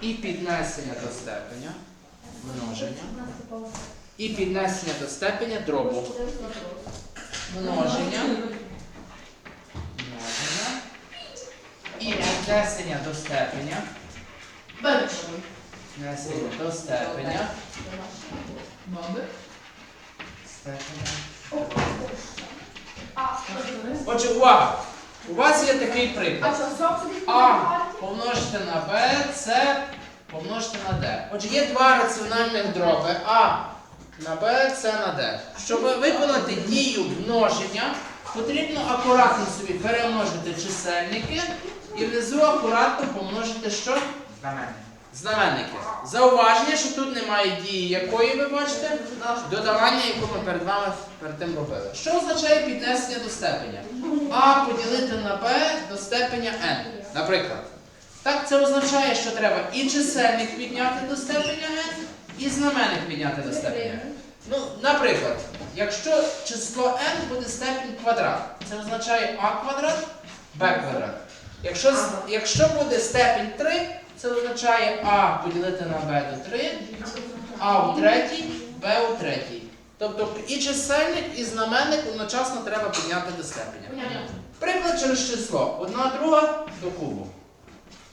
і піднесення до степеня, множення, і піднесення до степеня дробу. Множення, множення, і піднесення до степеня, піднесення до степеня, степеня. Отже, увага! У вас є такий приклад. А помножити на Б, С помножити на Д. Отже, є два раціональних дроби А на Б, С на Д. Щоб виконати дію множення, потрібно акуратно собі перемножити чисельники і внизу акуратно помножити що? Знаменник. Знаменники. Зауваження, що тут немає дії, якої ви бачите, додавання, яку ми перед вами перед тим робили. Що означає піднесення до степеня? А поділити на Б до степеня n. Наприклад. Так, це означає, що треба і чисельник підняти до степеня n, і знаменник підняти до степеня n. Ну, наприклад, якщо число n буде степінь квадрат, це означає а квадрат, b квадрат. Якщо, якщо буде степінь 3, це означає а поділити на b до 3, а у третій, b у третій. Тобто і чисельник, і знаменник одночасно треба підняти до степеня. Приклад через число. Одна друга до кубу.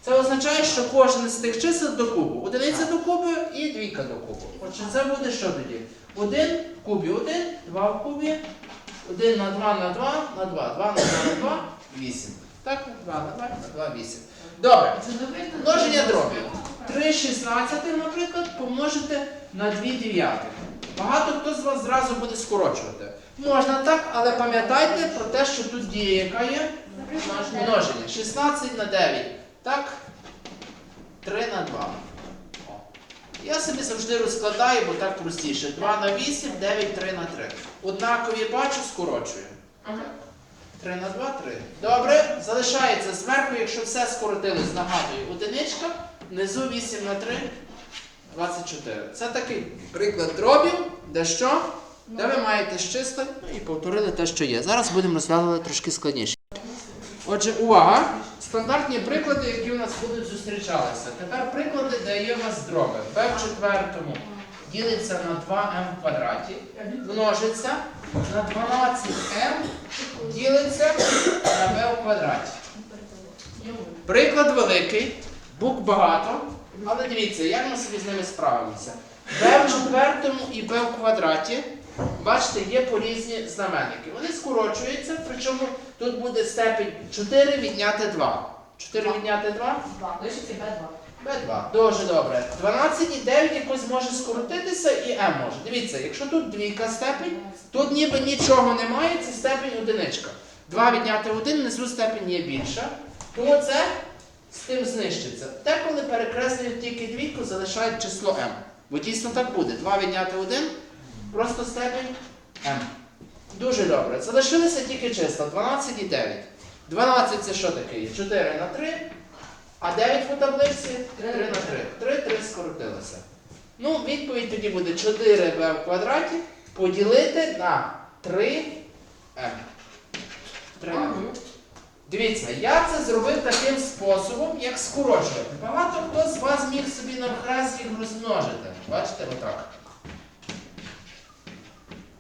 Це означає, що кожен з тих чисел до кубу. Одиниця до кубу і двійка до кубу. Отже, це буде що тоді? Один в кубі один, два в кубі, один на два на два на два, два на два на два, вісім. Так, два на два на два, вісім. Добре. Множення дробів. 3 шістнадцятих, наприклад, помножити на 2 дев'ятих. Багато хто з вас зразу буде скорочувати. Можна так, але пам'ятайте про те, що тут дія яка є? Множення. 16 на 9. Так? 3 на 2. О. Я собі завжди розкладаю, бо так простіше. 2 на 8, 9, 3 на 3. Однакові бачу, скорочую. 3 на 2, 3. Добре, залишається зверху, якщо все скоротилось, нагадую, одиничка, внизу 8 на 3, 24. Це такий приклад дробів, де що? Де ви маєте щисто ну, і повторили те, що є. Зараз будемо розглядати трошки складніше. Отже, увага! Стандартні приклади, які у нас будуть зустрічалися. Тепер приклади, де є у вас дроби. в четвертому ділиться на 2m в квадраті, множиться на 12m ділиться на b в квадраті. Приклад великий, букв багато, але дивіться, як ми собі з ними справимося. b в четвертому і b в квадраті, бачите, є по різні знаменники. Вони скорочуються, причому тут буде степень 4 відняти 2. 4 відняти 2? Лишиться Б2. b2. Дуже добре. 12 і 9 якось може скоротитися і m може. Дивіться, якщо тут двійка степень, тут ніби нічого немає, це степень одиничка. 2 відняти 1, внизу степень є більша. Тому це з тим знищиться. Деколи перекреслюють тільки двійку, залишають число m. Бо дійсно так буде. 2 відняти 1, просто степень m. Дуже добре. Залишилися тільки числа 12 і 9. 12 це що таке? 4 на 3. А 9 по таблиці 3 на 3. 3, 3 скоротилося. Ну, відповідь тоді буде 4b в квадраті поділити на 3m. 3m. Дивіться, я це зробив таким способом, як скорочувати. Багато хто з вас міг собі на вхрест їх розмножити. Бачите, отак.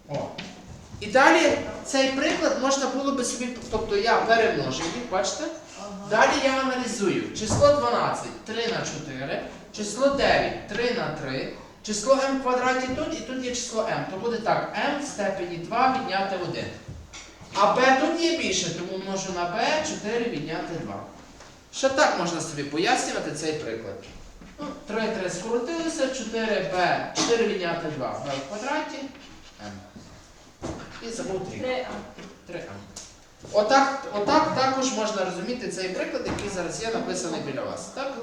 О. І далі цей приклад можна було би собі, тобто я перемножив їх, бачите? Далі я аналізую. Число 12 3 на 4, число 9 3 на 3, число m в квадраті тут і тут є число m. То буде так, m в степені 2 відняти 1. А b тут є більше, тому множу на b 4 відняти 2. Що так можна собі пояснювати цей приклад? Ну, 3 3 скоротилося, 4b, 4 відняти 2 b в квадраті, m. І забув 3. 3m. Отак, отак також можна розуміти цей приклад, який зараз є написаний біля вас. Так?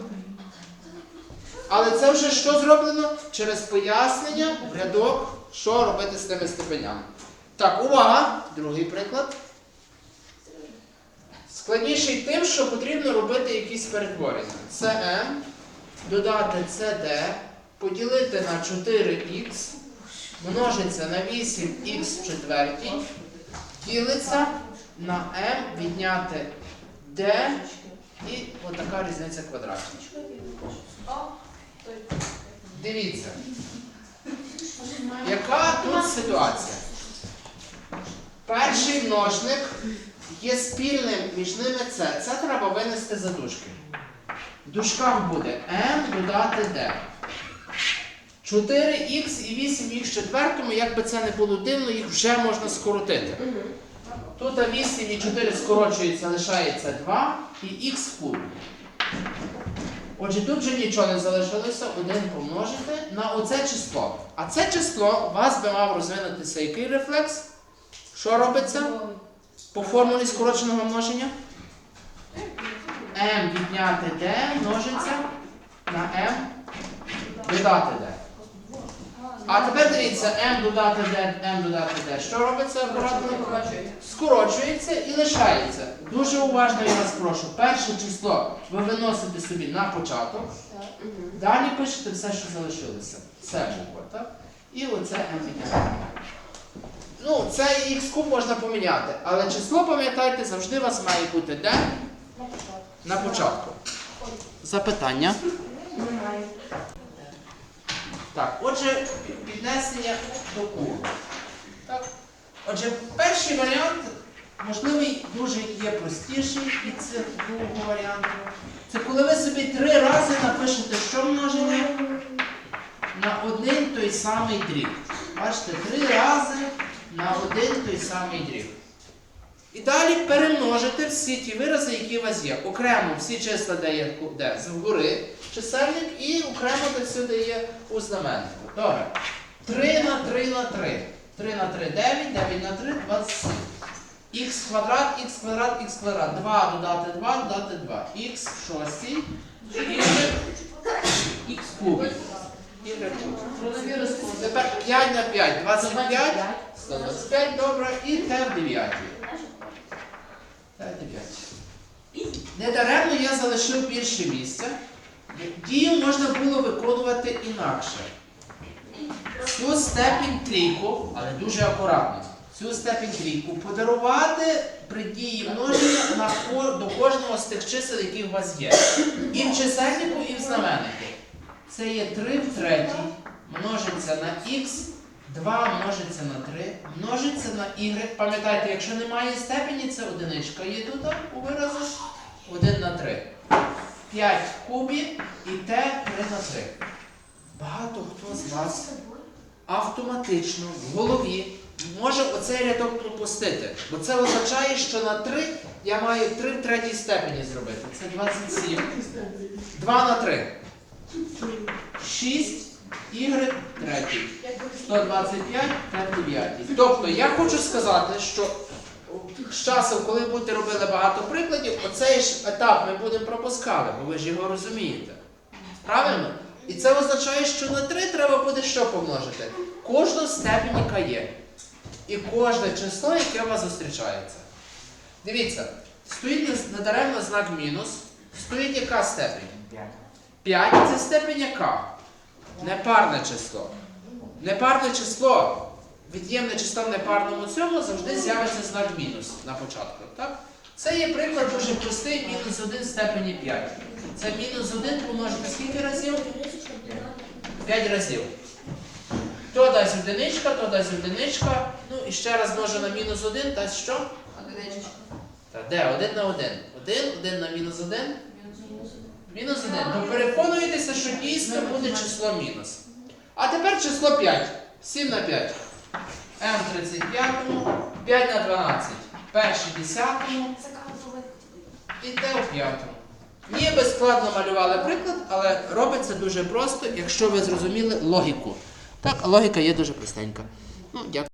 Але це вже що зроблено? Через пояснення в рядок, що робити з тими степенями. Так, увага! Другий приклад. Складніший тим, що потрібно робити якісь перетворення. CM додати CD, поділити на 4х, множиться на 8х в четвертій, ділиться на m відняти d і отака різниця квадратів. Дивіться. Яка тут ситуація? Перший множник є спільним між ними це. Це треба винести за дужки. В дужках буде m додати d. 4х і 8х в четвертому, як би це не було дивно, їх вже можна скоротити. Тут 8 і 4 скорочується, лишається 2 і х в кубі. Отже, тут вже нічого не залишилося, 1 помножити на оце число. А це число у вас би мав розвинутися який рефлекс? Що робиться по формулі скороченого множення? m відняти d множиться на m додати d. А тепер дивіться, m додати d, m додати d. Що робиться акуратно? Скорочується і лишається. Дуже уважно я вас прошу. Перше число ви виносите собі на початок. Далі пишете все, що залишилося. Це буква, так? І оце m відняти. Ну, це х куб можна поміняти, але число, пам'ятайте, завжди у вас має бути де? На початку. Запитання. Так, отже, піднесення до кубу. Так. Отже, перший варіант, можливий, дуже є простіший від цих другого варіанту. Це коли ви собі три рази напишете, що множення на один той самий дріб. Бачите, три рази на один той самий дріб. І далі перемножити всі ті вирази, які у вас є. Окремо всі числа, де є де, згори чисельник, і окремо де всюди є у знаменнику. Добре. 3 на 3 на 3. 3 на 3 9, 9 на 3 27. Х квадрат, х квадрат, х квадрат. 2 додати 2, додати 2. Х шостій. Х в. Тепер 5 на 5, 25. 125, добре, і Т в 9. Т в 9. Недаремно я залишив більше місця. Дію можна було виконувати інакше. Цю степінь трійку, але дуже акуратно, цю степінь трійку подарувати при дії множення на, до кожного з тих чисел, які у вас є. І в чисельнику, і в знаменнику. Це є 3 в третій, множиться на х, 2 множиться на 3, множиться на y. Пам'ятайте, якщо немає степені, це одиничка є тут у виразі. 1 на 3. 5 в кубі і t 3 на 3. Багато хто з вас автоматично в голові може оцей рядок пропустити. Бо це означає, що на 3 я маю 3 в третій степені зробити. Це 27. 2 на 3. 6 y третій. 125 та 9. Тобто я хочу сказати, що з часом, коли будете робили багато прикладів, оцей ж етап ми будемо пропускали, бо ви ж його розумієте. Правильно? І це означає, що на 3 треба буде що помножити? Кожну степень, яка є. І кожне число, яке у вас зустрічається. Дивіться, стоїть надаремно знак мінус, стоїть яка степень? 5 це степень яка? Непарне число. Непарне число, від'ємне число в непарному цьому завжди з'явиться знак мінус на початку. Так? Це є приклад дуже простий, мінус 1 в степені 5. Це мінус 1 помножити скільки разів? 5 разів. То дасть одиничка, то дасть одиничка. Ну і ще раз множу на мінус 1, дасть що? Та де? 1 на 1. 1, 1 на мінус 1. Мінус 1. То переконуєтеся, що дійсно буде число мінус. А тепер число 5. 7 на 5. М35, 5 на 12. Перший 10 і Т у 5. Ніби складно малювали приклад, але робиться дуже просто, якщо ви зрозуміли логіку. Так, логіка є дуже простенька. Ну, дякую.